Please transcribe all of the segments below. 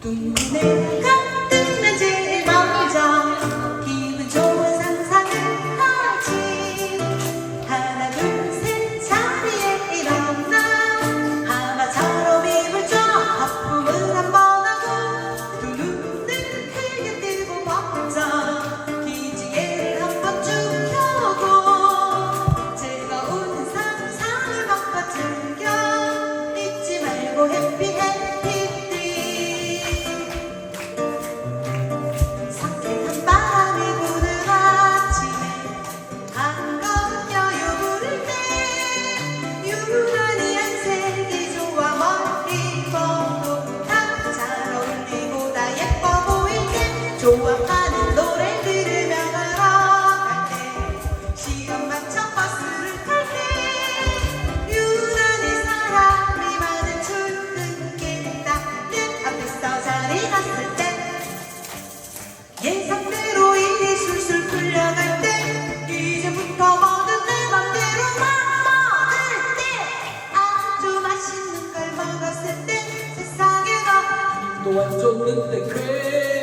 Do you me 좋아하는 노래 들으며 걸어갈 때 시간 맞춰 버스를 탈 때 유난히 사람이 많은 출근길따뜻 앞에서 자리 났을 때. 예상대로 일이 술술 풀려갈 때. 이제부터 모든 내 맘대로 막 먹을 때 아주 맛있는 걸 먹었을 때. 세상에가 또한 좋는데 그래.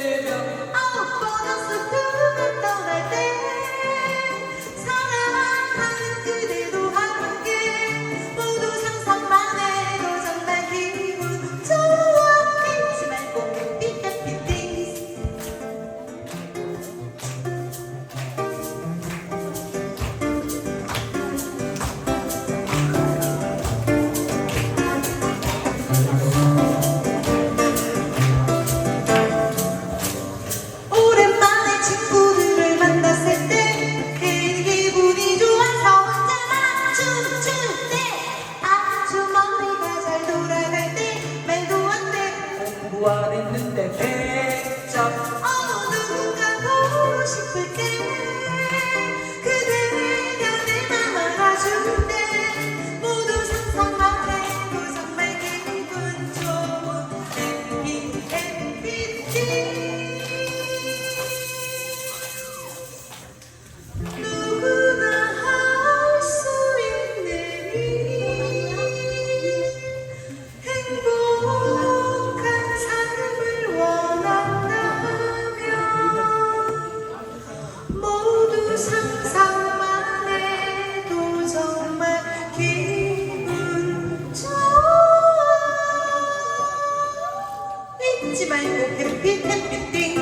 참지 말고 햇빛 햇빛 띵